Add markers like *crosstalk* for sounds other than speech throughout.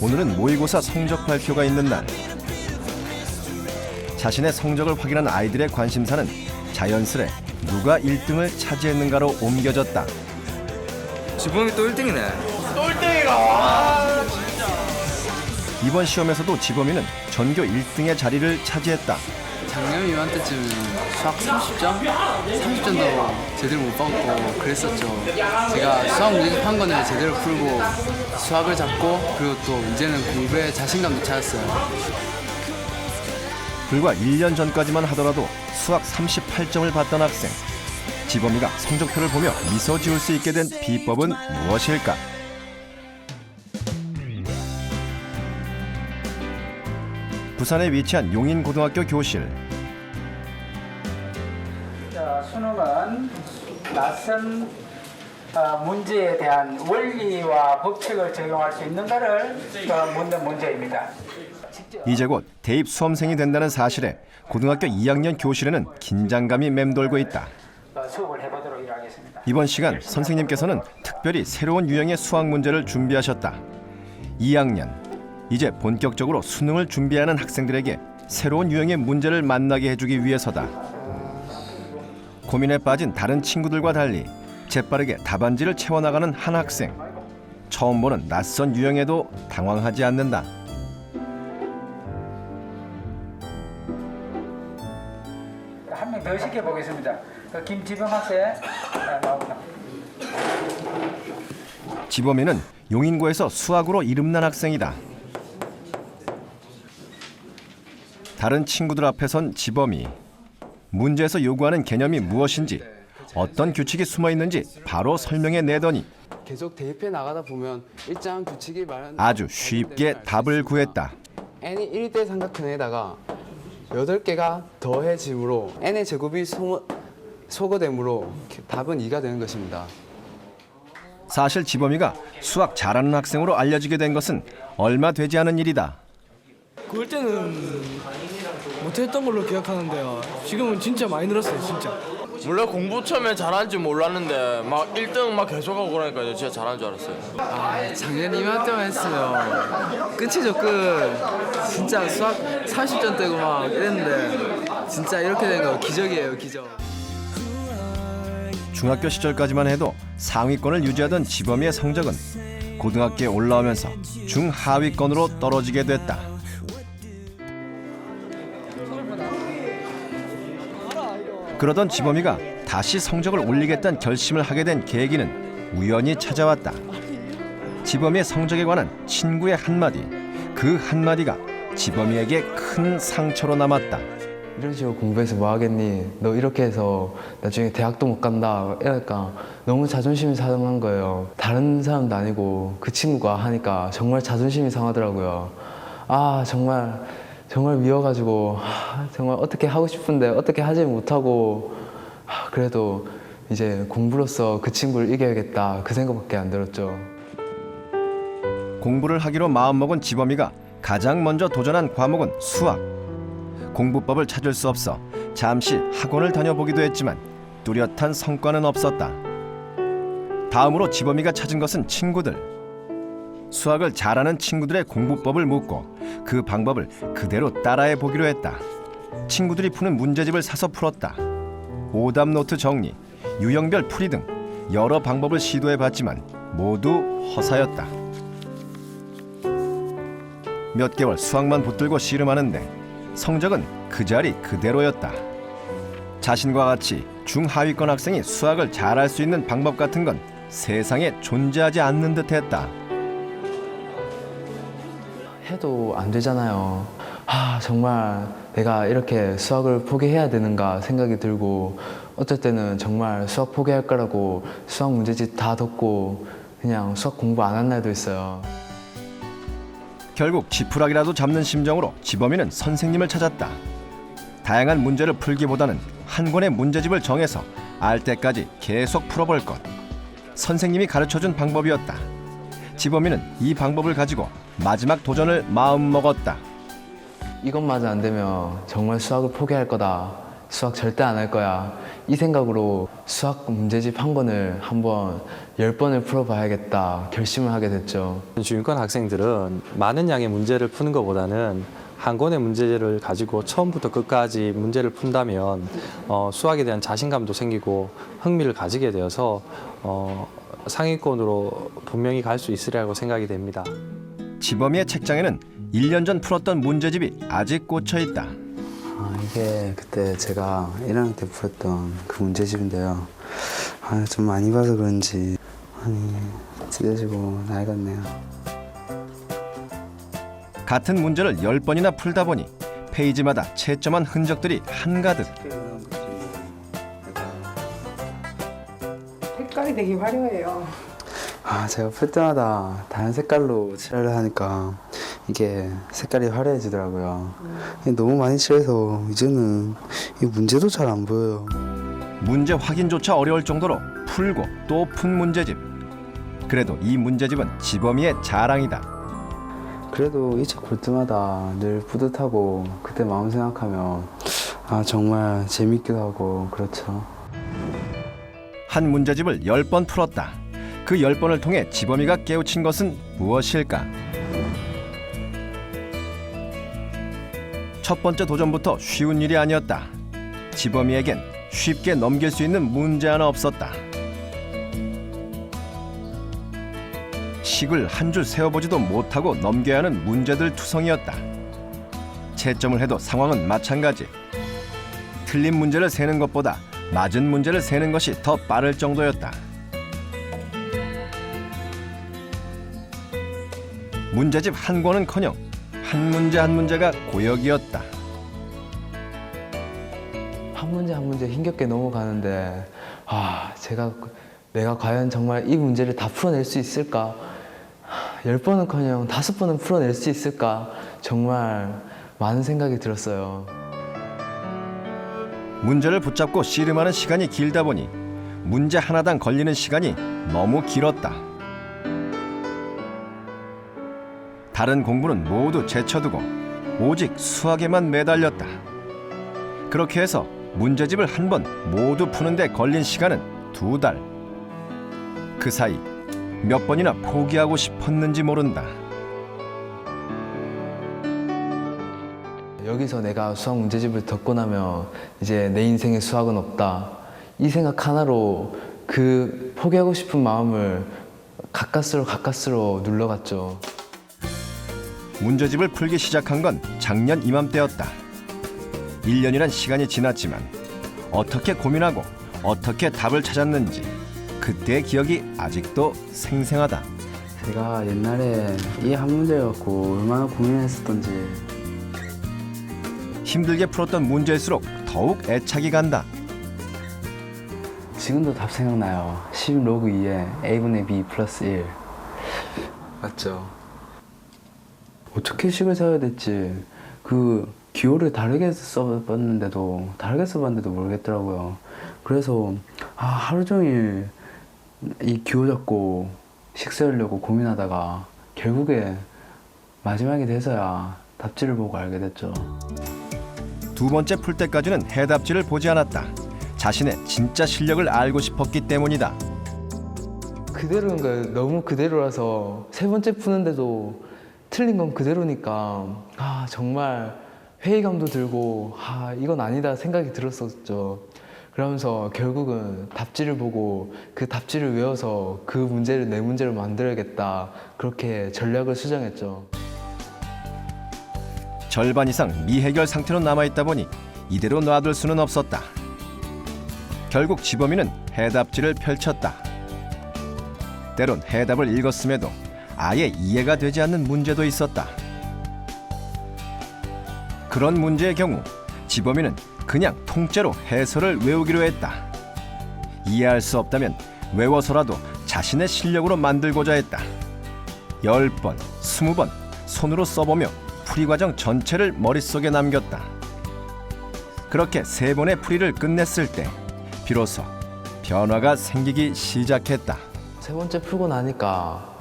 오늘은 모의고사 성적 발표가 있는 날. 자신의 성적을 확인한 아이들의 관심사는 자연스레 누가 1등을 차지했는가로 옮겨졌다. 지범이 또 1등이네. 이번 시험에서도 지범이는 전교 1등의 자리를 차지했다. 작년 이맘때쯤 수학 30점? 30점도 제대로 못 받고 그랬었죠. 제가 수학 문제 한 권을 제대로 풀고 수학을 잡고 그리고 또 이제는 공부에 자신감도 찾았어요. 불과 1년 전까지만 하더라도 수학 38점을 받던 학생. 지범이가 성적표를 보며 미소 지을 수 있게 된 비법은 무엇일까? 부산에 위치한 용인고등학교 교실. 자, 수능은 낯선 어, 문제에 대한 원리와 법칙을 적용할 수 있는가를 어, 묻는 문제입니다. 이제 곧 대입 수험생이 된다는 사실에 고등학교 2학년 교실에는 긴장감이 맴돌고 있다. 어, 수업을 해보도록 하겠습니다. 이번 시간 선생님께서는 특별히 새로운 유형의 수학 문제를 준비하셨다. 2학년 이제 본격적으로 수능을 준비하는 학생들에게 새로운 유형의 문제를 만나게 해주기 위해서다. 고민에 빠진 다른 친구들과 달리 재빠르게 답안지를 채워나가는 한 학생. 처음 보는 낯선 유형에도 당황하지 않는다. 한 명 더 시켜보겠습니다. 그 김지범 학생 아, 나옵니다. 지범이는 용인고에서 수학으로 이름난 학생이다. 다른 친구들 앞에 선 지범이 문제에서 요구하는 개념이 무엇인지 어떤 규칙이 숨어 있는지 바로 설명해 내더니 계속 대입해 나가다 보면 일정 규칙이 말하는 아주 쉽게 답을 구했다. n이 1대 삼각형에다가 8개가 더해짐으로 n의 제곱이 소, 소거됨으로 답은 2가 되는 것입니다. 사실 지범이가 수학 잘하는 학생으로 알려지게 된 것은 얼마 되지 않은 일이다. 그럴 때는 못했던 걸로 기억하는데요. 지금은 진짜 많이 늘었어요, 진짜. 원래 공부 처음에 잘하는 줄 몰랐는데 막 1등 막 계속하고 그러니까 진짜 잘하는 줄 알았어요. 아, 작년 이맘때만 했으면 끝이죠 끝. 진짜 수학 30점 떼고 막 이랬는데 진짜 이렇게 된 거 기적이에요 기적. 중학교 시절까지만 해도 상위권을 유지하던 지범이의 성적은 고등학교에 올라오면서 중하위권으로 떨어지게 됐다. 그러던 지범이가 다시 성적을 올리겠다는 결심을 하게 된 계기는 우연히 찾아왔다. 지범이의 성적에 관한 친구의 한마디, 그 한마디가 지범이에게 큰 상처로 남았다. 이런 식으로 공부해서 뭐 하겠니? 너 이렇게 해서 나중에 대학도 못 간다. 이러니까 너무 자존심이 상한 거예요. 다른 사람도 아니고 그 친구가 하니까 정말 자존심이 상하더라고요. 아 정말 정말 미워가지고 아, 정말 어떻게 하고 싶은데 어떻게 하지 못하고 아, 그래도 이제 공부로서 그 친구를 이겨야겠다 그 생각밖에 안 들었죠. 공부를 하기로 마음먹은 지범이가 가장 먼저 도전한 과목은 수학. 공부법을 찾을 수 없어 잠시 학원을 다녀보기도 했지만 뚜렷한 성과는 없었다. 다음으로 지범이가 찾은 것은 친구들. 수학을 잘하는 친구들의 공부법을 묻고 그 방법을 그대로 따라해 보기로 했다. 친구들이 푸는 문제집을 사서 풀었다. 오답 노트 정리, 유형별 풀이 등 여러 방법을 시도해 봤지만 모두 허사였다. 몇 개월 수학만 붙들고 씨름하는데 성적은 그 자리 그대로였다. 자신과 같이 중하위권 학생이 수학을 잘할 수 있는 방법 같은 건 세상에 존재하지 않는 듯했다. 해도 안 되잖아요. 아, 정말 내가 이렇게 수학을 포기해야 되는가 생각이 들고 어떨 때는 정말 수학 포기할 거라고 수학 문제집 다 덮고 그냥 수학 공부 안 한 날도 있어요. 결국 지푸라기라도 잡는 심정으로 지범이는 선생님을 찾았다. 다양한 문제를 풀기보다는 한 권의 문제집을 정해서 알 때까지 계속 풀어볼 것. 선생님이 가르쳐준 방법이었다. 지범이는 이 방법을 가지고 마지막 도전을 마음먹었다. 이것마저 안 되면 정말 수학을 포기할 거다. 수학 절대 안 할 거야. 이 생각으로 수학 문제집 한 권을 한번 열 번을 풀어봐야겠다 결심을 하게 됐죠. 주인권 학생들은 많은 양의 문제를 푸는 것보다는 한 권의 문제를 가지고 처음부터 끝까지 문제를 푼다면 어, 수학에 대한 자신감도 생기고 흥미를 가지게 되어서 어, 상위권으로 분명히 갈 수 있으리라고 생각이 됩니다. 지범이의 책장에는 1년 전 풀었던 문제집이 아직 꽂혀 있다. 아, 이게 그때 제가 1학년 때 풀었던 그 문제집인데요. 아, 좀 많이 봐서 그런지 아니 찢어지고 낡았네요. 같은 문제를 10번이나 풀다 보니 페이지마다 채점한 흔적들이 한가득. 되게 화려해요. 아, 제가 풀 때마다 다른 색깔로 칠하려 하니까 이게 색깔이 화려해지더라고요. 이게 너무 많이 칠해서 이제는 이 문제도 잘 안 보여요. 문제 확인조차 어려울 정도로 풀고 또 푼 문제집. 그래도 이 문제집은 지범이의 자랑이다. 그래도 이 책 볼 때마다 늘 뿌듯하고 그때 마음 생각하면 아 정말 재밌기도 하고 그렇죠. 한 문제집을 10번 풀었다. 그 10번을 통해 지범이가 깨우친 것은 무엇일까? 첫 번째 도전부터 쉬운 일이 아니었다. 지범이에겐 쉽게 넘길 수 있는 문제 하나 없었다. 식을 한 줄 세어보지도 못하고 넘겨야 하는 문제들 투성이었다. 채점을 해도 상황은 마찬가지. 틀린 문제를 세는 것보다 맞은 문제를 세는 것이 더 빠를 정도였다. 문제집 한 권은커녕 한 문제 한 문제가 고역이었다. 한 문제 한 문제 힘겹게 넘어가는데 아 제가 그- 내가 과연 정말 이 문제를 다 풀어낼 수 있을까? 열 번은커녕 다섯 번은 풀어낼 수 있을까? 정말 많은 생각이 들었어요. 문제를 붙잡고 씨름하는 시간이 길다 보니 문제 하나당 걸리는 시간이 너무 길었다. 다른 공부는 모두 제쳐두고 오직 수학에만 매달렸다. 그렇게 해서 문제집을 한 번 모두 푸는데 걸린 시간은 두 달. 그 사이 몇 번이나 포기하고 싶었는지 모른다. 여기서 내가 수학 문제집을 덮고 나면 이제 내 인생에 수학은 없다. 이 생각 하나로 그 포기하고 싶은 마음을 가까스로 가까스로 눌러갔죠. 문제집을 풀기 시작한 건 작년 이맘때였다. 1년이란 시간이 지났지만 어떻게 고민하고 어떻게 답을 찾았는지 그때의 기억이 아직도 생생하다. 제가 옛날에 이 한 문제 갖고 얼마나 고민했었던지 힘들게 풀었던 문제일수록 더욱 애착이 간다. 지금도 답 생각나요. 10 로그 2에 a분의 b 플러스 1 맞죠? 어떻게 식을 세워야 될지 그 기호를 다르게 써봤는데도 다르게 써봤는데도 모르겠더라고요. 그래서 아, 하루 종일 이 기호 잡고 식 세우려고 고민하다가 결국에 마지막에 돼서야 답지를 보고 알게 됐죠. 두 번째 풀 때까지는 해답지를 보지 않았다. 자신의 진짜 실력을 알고 싶었기 때문이다. 그대로인 거예요. 너무 그대로라서 세 번째 푸는데도 틀린 건 그대로니까 아 정말 회의감도 들고 아 이건 아니다 생각이 들었었죠. 그러면서 결국은 답지를 보고 그 답지를 외워서 그 문제를 내 문제로 만들어야겠다 그렇게 전략을 수정했죠. 절반 이상 미해결 상태로 남아 있다 보니 이대로 놔둘 수는 없었다. 결국 지범이는 해답지를 펼쳤다. 때론 해답을 읽었음에도 아예 이해가 되지 않는 문제도 있었다. 그런 문제의 경우 지범이는 그냥 통째로 해설을 외우기로 했다. 이해할 수 없다면 외워서라도 자신의 실력으로 만들고자 했다. 열 번, 스무 번 손으로 써보며 풀이 과정 전체를 머릿속에 남겼다. 그렇게 세 번의 풀이를 끝냈을 때 비로소 변화가 생기기 시작했다. 세 번째 풀고 나니까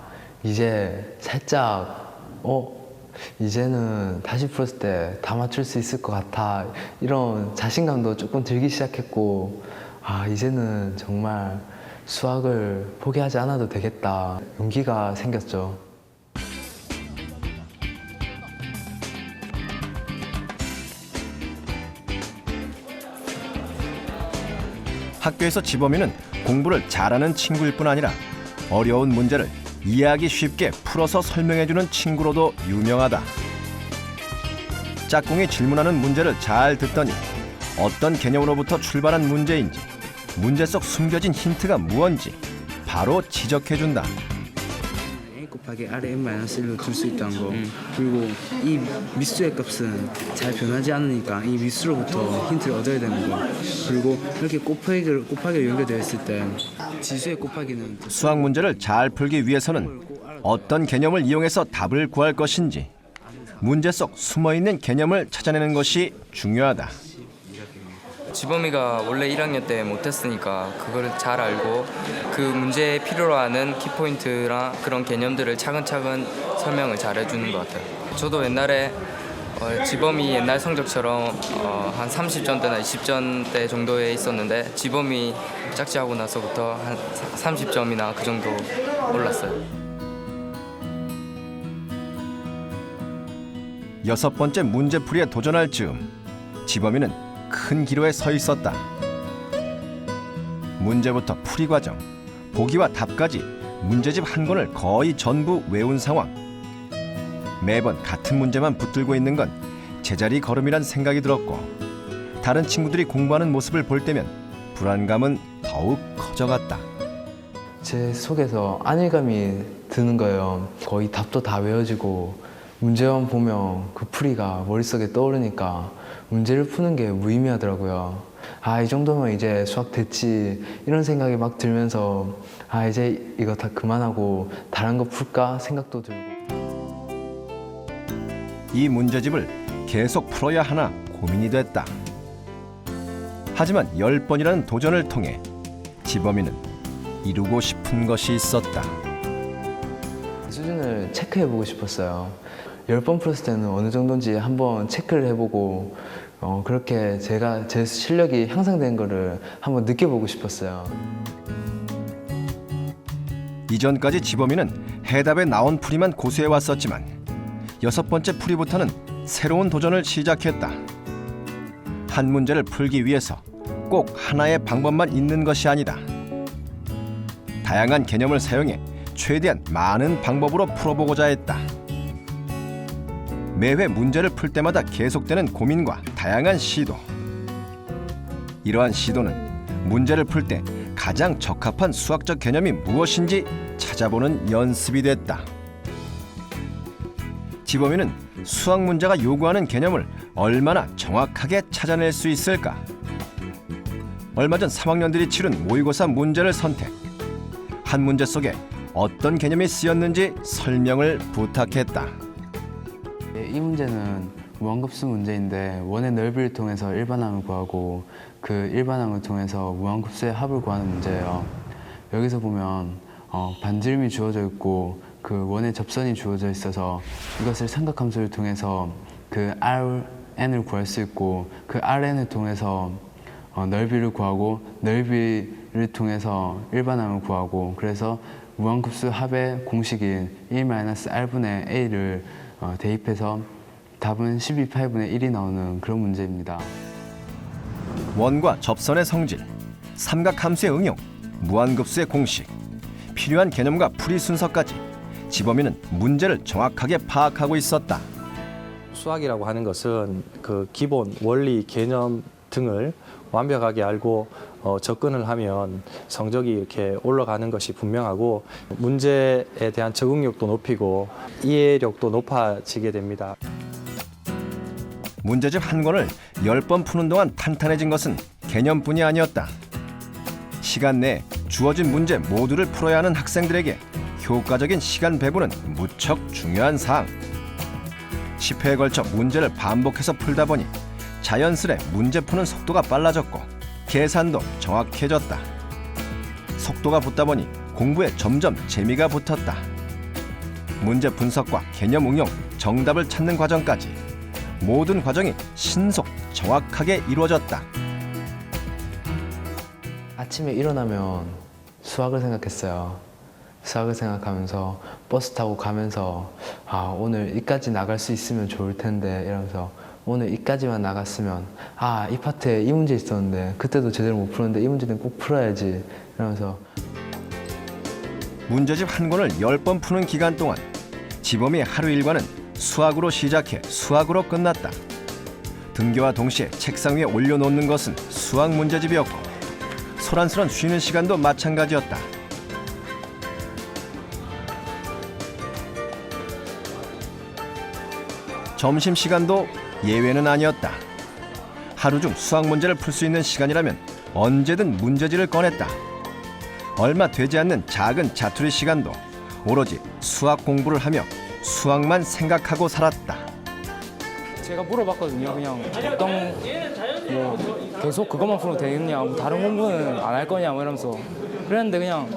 이제 살짝 어 이제는 다시 풀었을 때 다 맞출 수 있을 것 같아 이런 자신감도 조금 들기 시작했고 아 이제는 정말 수학을 포기하지 않아도 되겠다 용기가 생겼죠. 학교에서 지범이는 공부를 잘하는 친구일 뿐 아니라 어려운 문제를 이해하기 쉽게 풀어서 설명해주는 친구로도 유명하다. 짝꿍이 질문하는 문제를 잘 듣더니 어떤 개념으로부터 출발한 문제인지 문제 속 숨겨진 힌트가 무언지 바로 지적해준다. 곱하기 r의 n-1로 둘수 있다는 거. 그리고 이 미수의 값은 잘 변하지 않으니까 이 미수로부터 힌트를 얻어야 되는 거. 그리고 이렇게 곱하기를 곱하기로 연결되어 있을 때 지수의 곱하기는 수학 문제를 잘 풀기 위해서는 어떤 개념을 이용해서 답을 구할 것인지 문제 속 숨어 있는 개념을 찾아내는 것이 중요하다. 지범이가 원래 1학년 때 못했으니까 그거를 잘 알고 그 문제에 필요로 하는 키포인트랑 그런 개념들을 차근차근 설명을 잘 해주는 것 같아요. 저도 옛날에 어, 지범이 옛날 성적처럼 어, 한 30점대나 20점대 정도에 있었는데 지범이 짝지하고 나서부터 한 30점이나 그 정도 올랐어요. 여섯 번째 문제풀이에 도전할 즈음 지범이는 큰 기로에 서 있었다. 문제부터 풀이 과정, 보기와 답까지 문제집 한 권을 거의 전부 외운 상황. 매번 같은 문제만 붙들고 있는 건 제자리 걸음이란 생각이 들었고 다른 친구들이 공부하는 모습을 볼 때면 불안감은 더욱 커져갔다. 제 속에서 안일감이 드는 거예요. 거의 답도 다 외워지고 문제만 보면 그 풀이가 머릿속에 떠오르니까 문제를 푸는 게 무의미하더라고요. 아, 이 정도면 이제 수학 됐지. 이런 생각이 막 들면서 아, 이제 이거 다 그만하고 다른 거 풀까 생각도 들고. 이 문제집을 계속 풀어야 하나 고민이 됐다. 하지만 열 번이라는 도전을 통해 지범이는 이루고 싶은 것이 있었다. 수준을 체크해 보고 싶었어요. 열 번 풀었을 때는 어느 정도인지 한번 체크를 해보고 어, 그렇게 제가 제 실력이 향상된 거를 한번 느껴보고 싶었어요. 이전까지 지범이는 해답에 나온 풀이만 고수해 왔었지만 여섯 번째 풀이부터는 새로운 도전을 시작했다. 한 문제를 풀기 위해서 꼭 하나의 방법만 있는 것이 아니다. 다양한 개념을 사용해 최대한 많은 방법으로 풀어보고자 했다. 매회 문제를 풀 때마다 계속되는 고민과 다양한 시도. 이러한 시도는 문제를 풀 때 가장 적합한 수학적 개념이 무엇인지 찾아보는 연습이 됐다. 지범이는 수학 문제가 요구하는 개념을 얼마나 정확하게 찾아낼 수 있을까? 얼마 전 3학년들이 치른 모의고사 문제를 선택. 한 문제 속에 어떤 개념이 쓰였는지 설명을 부탁했다. 예, 이 문제는 무한급수 문제인데 원의 넓이를 통해서 일반항을 구하고 그 일반항을 통해서 무한급수의 합을 구하는 문제예요. 여기서 보면 어, 반지름이 주어져 있고 그 원의 접선이 주어져 있어서 이것을 삼각함수를 통해서 그 Rn을 구할 수 있고 그 Rn을 통해서 어, 넓이를 구하고 넓이를 통해서 일반항을 구하고 그래서 무한급수 합의 공식인 1-r분의 a를 어, 대입해서 답은 12파이분의 1이 나오는 그런 문제입니다. 원과 접선의 성질, 삼각함수의 응용, 무한급수의 공식, 필요한 개념과 풀이 순서까지 지범이는 문제를 정확하게 파악하고 있었다. 수학이라고 하는 것은 그 기본 원리 개념 등을 완벽하게 알고 어, 접근을 하면 성적이 이렇게 올라가는 것이 분명하고 문제에 대한 적응력도 높이고 이해력도 높아지게 됩니다. 문제집 한 권을 열 번 푸는 동안 탄탄해진 것은 개념뿐이 아니었다. 시간 내에 주어진 문제 모두를 풀어야 하는 학생들에게 효과적인 시간 배분은 무척 중요한 사항. 10회에 걸쳐 문제를 반복해서 풀다 보니 자연스레 문제 푸는 속도가 빨라졌고 계산도 정확해졌다. 속도가 붙다 보니 공부에 점점 재미가 붙었다. 문제 분석과 개념 응용, 정답을 찾는 과정까지 모든 과정이 신속, 정확하게 이루어졌다. 아침에 일어나면 수학을 생각했어요. 수학을 생각하면서 버스 타고 가면서 아 오늘 이까지 나갈 수 있으면 좋을 텐데 이러면서 오늘 이까지만 나갔으면 아 이 파트에 이 문제 있었는데 그때도 제대로 못 풀었는데 이 문제는 꼭 풀어야지 이러면서 문제집 한 권을 10번 푸는 기간 동안 지범이의 하루 일과는 수학으로 시작해 수학으로 끝났다. 등교와 동시에 책상 위에 올려놓는 것은 수학 문제집이었고 소란스런 쉬는 시간도 마찬가지였다. 점심 시간도 예외는 아니었다. 하루 중 수학 문제를 풀 수 있는 시간이라면 언제든 문제지를 꺼냈다. 얼마 되지 않는 작은 자투리 시간도 오로지 수학 공부를 하며 수학만 생각하고 살았다. 제가 물어봤거든요. 그냥 어떤 뭐 계속 그것만 풀면 되겠냐, 뭐 다른 공부는 안 할 거냐, 뭐 이러면서 그랬는데 그냥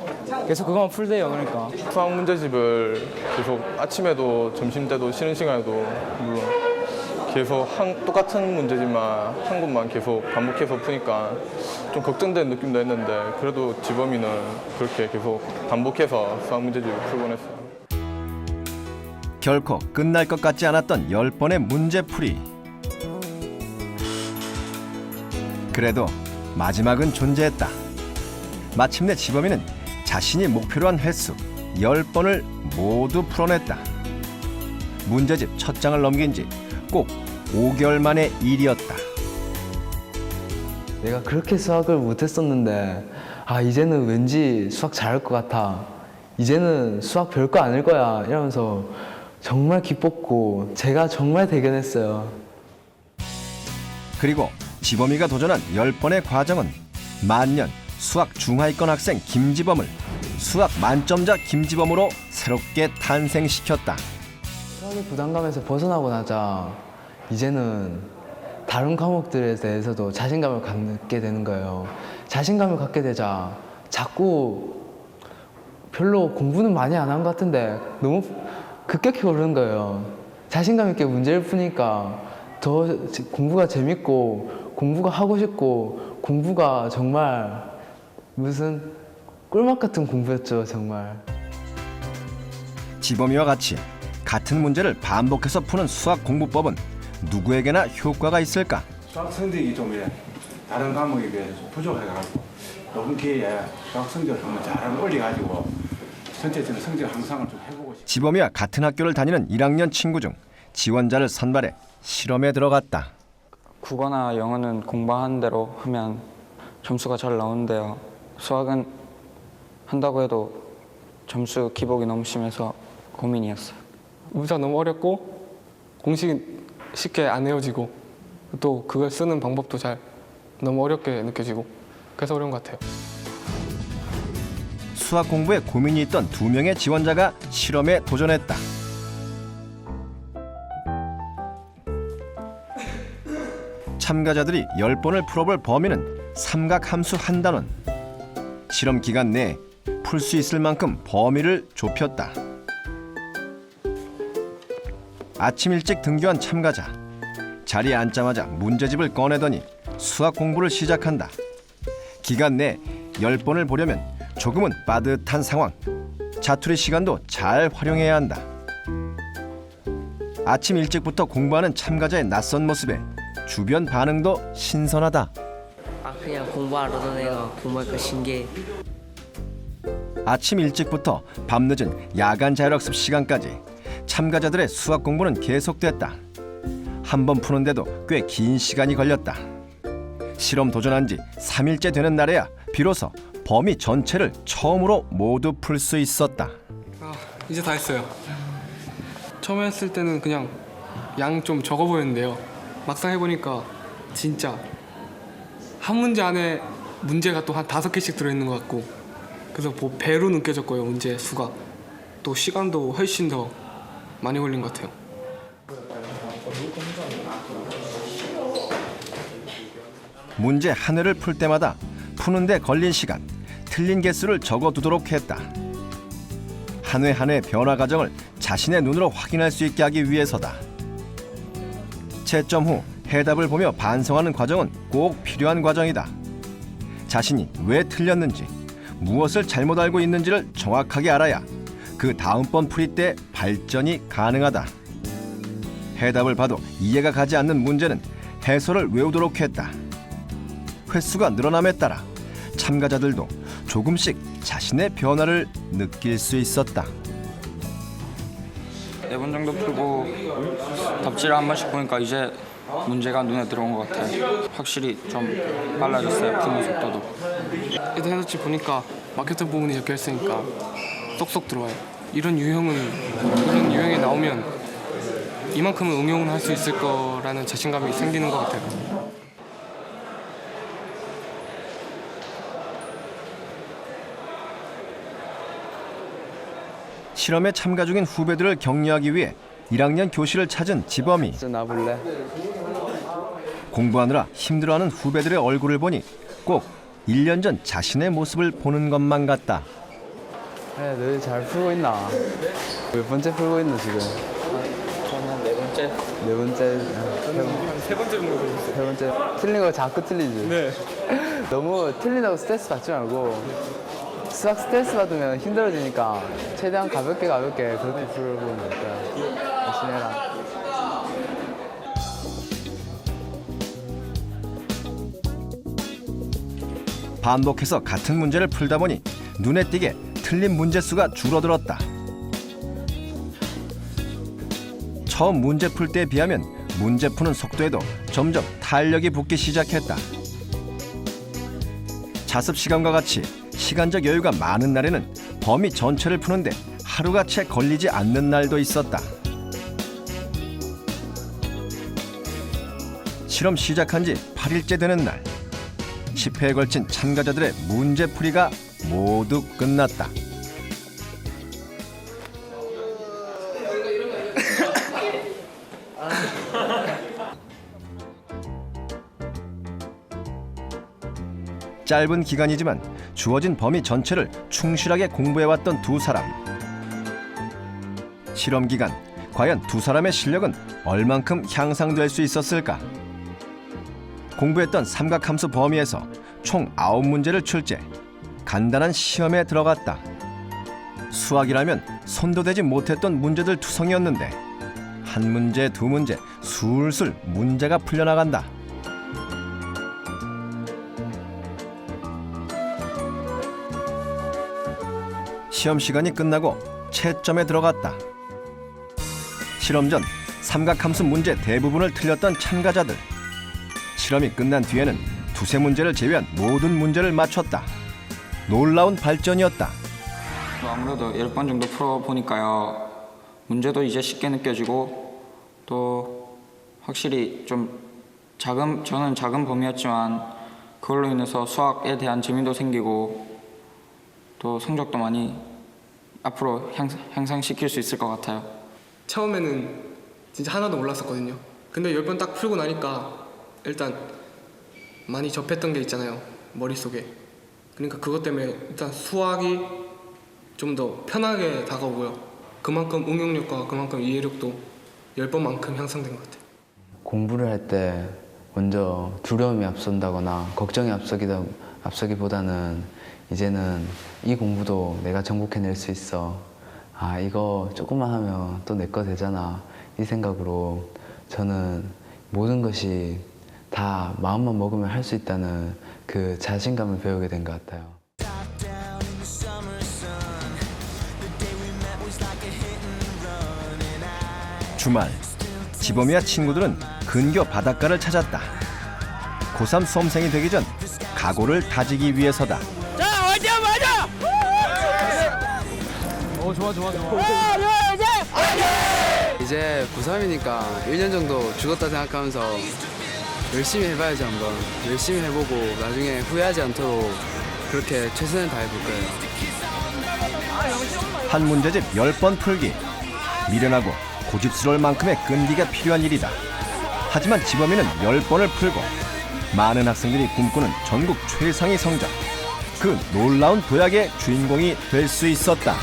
계속 그것만 풀대요. 그러니까 수학 문제집을 계속 아침에도 점심 때도 쉬는 시간에도 물론 계속 한, 똑같은 문제집만 한 곳만 계속 반복해서 푸니까 좀 걱정되는 느낌도 했는데 그래도 지범이는 그렇게 계속 반복해서 수학 문제집을 풀곤 했어요. 결코 끝날 것 같지 않았던 열 번의 문제풀이. 그래도 마지막은 존재했다. 마침내 지범이는 자신이 목표로 한 횟수 열 번을 모두 풀어냈다. 문제집 첫 장을 넘긴 지 꼭 5개월 만의 일이었다. 내가 그렇게 수학을 못했었는데 아 이제는 왠지 수학 잘할 것 같아 이제는 수학 별거 아닐 거야 이러면서 정말 기뻤고 제가 정말 대견했어요 그리고 지범이가 도전한 열 번의 과정은 만년 수학 중하위권 학생 김지범을 수학 만점자 김지범으로 새롭게 탄생시켰다. 수학의 부담감에서 벗어나고 나자 이제는 다른 과목들에 대해서도 자신감을 갖게 되는 거예요. 자신감을 갖게 되자 자꾸 별로 공부는 많이 안 한 것 같은데 너무 급격히 오르는 거예요. 자신감 있게 문제를 푸니까 더 공부가 재밌고 공부가 하고 싶고 공부가 정말 무슨 꿀맛 같은 공부였죠 정말. 지범이와 같이 같은 문제를 반복해서 푸는 수학 공부법은 누구에게나 효과가 있을까? 수학 성적이 좀 다른 과목에 비해서 좀 부족해가지고 이번 기회에 수학 성적을 한번 잘 올려가지고 전체적인 성적 향상을 좀 해보고 싶어요. 지범이와 같은 학교를 다니는 1학년 친구 중 지원자를 선발해 실험에 들어갔다. 국어나 영어는 공부하는 대로 하면 점수가 잘 나오는데요. 수학은 한다고 해도 점수 기복이 너무 심해서 고민이었어요. 문제가 너무 어렵고 공식이 쉽게 안 외워지고 또 그걸 쓰는 방법도 잘 너무 어렵게 느껴지고 그래서 어려운 것 같아요. 수학 공부에 고민이 있던 두 명의 지원자가 실험에 도전했다. 참가자들이 열번을 풀어볼 범위는 삼각함수 한 단원. 실험 기간 내에 풀 수 있을 만큼 범위를 좁혔다. 아침 일찍 등교한 참가자. 자리에 앉자마자 문제집을 꺼내더니 수학 공부를 시작한다. 기간 내 열번을 보려면 조금은 빠듯한 상황. 자투리 시간도 잘 활용해야 한다. 아침 일찍부터 공부하는 참가자의 낯선 모습에 주변 반응도 신선하다. 아 그냥 공부하러 던 애가 공부할까 신기해 아침 일찍부터 밤늦은 야간 자율학습 시간까지 참가자들의 수학 공부는 계속됐다. 한 번 푸는데도 꽤 긴 시간이 걸렸다. 실험 도전한 지 3일째 되는 날에야 비로소 범위 전체를 처음으로 모두 풀 수 있었다. 아, 이제 다 했어요. 처음 했을 때는 그냥 양 좀 적어 보였는데요. 막상 해보니까 진짜 한 문제 안에 문제가 또 한 다섯 개씩 들어있는 것 같고 그래서 뭐 배로 느껴졌고요 문제 수가 또 시간도 훨씬 더 많이 걸린 것 같아요. 문제 한 회를 풀 때마다 푸는데 걸린 시간, 틀린 개수를 적어두도록 했다. 한 회 한 회 변화 과정을 자신의 눈으로 확인할 수 있게 하기 위해서다. 채점 후 해답을 보며 반성하는 과정은 꼭 필요한 과정이다. 자신이 왜 틀렸는지 무엇을 잘못 알고 있는지를 정확하게 알아야 그 다음번 풀이 때 발전이 가능하다. 해답을 봐도 이해가 가지 않는 문제는 해설을 외우도록 했다. 횟수가 늘어남에 따라 참가자들도 조금씩 자신의 변화를 느낄 수 있었다. 네 번 정도 풀고 답지를 한 번씩 보니까 이제 문제가 눈에 들어온 것 같아요. 확실히 좀 빨라졌어요. 푸는 속도도. 일단 해설지 보니까 마케팅 부분이 적혀 있으니까 쏙쏙 들어와요. 이런 유형은 이런 유형이 나오면 이만큼은 응용을 할 수 있을 거라는 자신감이 생기는 것 같아요. 실험에 참가 중인 후배들을 격려하기 위해 1학년 교실을 찾은 지범이 나볼래? 공부하느라 힘들어하는 후배들의 얼굴을 보니 꼭 1년 전 자신의 모습을 보는 것만 같다. 그래, 너희 잘 풀고 있나? 몇 번째 풀고 있나 지금? 저는 네 번째. 네 번째. 세 번째 정도 세 번째. 틀린 거 자꾸 틀리지. 네. *laughs* 너무 틀린다고 스트레스 받지 말고 수학 스트레스 받으면 힘들어지니까 최대한 가볍게 가볍게 그렇게 풀어보면 될 거야. 열심히 해라. 반복해서 같은 문제를 풀다 보니 눈에 띄게 틀린 문제 수가 줄어들었다. 처음 문제 풀 때에 비하면 문제 푸는 속도에도 점점 탄력이 붙기 시작했다. 자습 시간과 같이 시간적 여유가 많은 날에는 범위 전체를 푸는데 하루가 채 걸리지 않는 날도 있었다. 실험 시작한 지 8일째 되는 날 10회에 걸친 참가자들의 문제풀이가 모두 끝났다. 짧은 기간이지만 주어진 범위 전체를 충실하게 공부해왔던 두 사람. 실험 기간 과연 두 사람의 실력은 얼만큼 향상될 수 있었을까? 공부했던 삼각함수 범위에서 총 아홉 문제를 출제. 간단한 시험에 들어갔다. 수학이라면 손도 대지 못했던 문제들 투성이었는데 한 문제 두 문제 술술 문제가 풀려나간다. 시험 시간이 끝나고 채점에 들어갔다. 실험 전 삼각함수 문제 대부분을 틀렸던 참가자들. 실험이 끝난 뒤에는 두세 문제를 제외한 모든 문제를 맞췄다. 놀라운 발전이었다. 아무래도 10번 정도 풀어보니까요. 문제도 이제 쉽게 느껴지고 또 확실히 좀 작은 저는 작은 범위였지만 그걸로 인해서 수학에 대한 재미도 생기고 또 성적도 많이 앞으로 향, 향상시킬 수 있을 것 같아요. 처음에는 진짜 하나도 몰랐었거든요. 근데 열 번 딱 풀고 나니까 일단 많이 접했던 게 있잖아요. 머릿속에. 그러니까 그것 때문에 일단 수학이 좀 더 편하게 다가오고요. 그만큼 응용력과 그만큼 이해력도 열 번만큼 향상된 것 같아요. 공부를 할 때 먼저 두려움이 앞선다거나 걱정이 앞서기다, 앞서기보다는 이제는 이 공부도 내가 정복해낼 수 있어. 아, 이거 조금만 하면 또 내 거 되잖아. 이 생각으로 저는 모든 것이 다 마음만 먹으면 할 수 있다는 그 자신감을 배우게 된 것 같아요. 주말 지범이와 친구들은 근교 바닷가를 찾았다. 고3 수험생이 되기 전 각오를 다지기 위해서다. 자, 화이팅 맞아! 어 좋아 좋아 좋아. 이제 고3이니까 1년 정도 죽었다 생각하면서 열심히 해봐야지 한번. 열심히 해보고 나중에 후회하지 않도록 그렇게 최선을 다해볼 거예요. 한 문제집 10번 풀기. 미련하고 고집스러울 만큼의 끈기가 필요한 일이다. 하지만 지범이는 10번을 풀고 많은 학생들이 꿈꾸는 전국 최상위 성적. 그 놀라운 도약의 주인공이 될 수 있었다.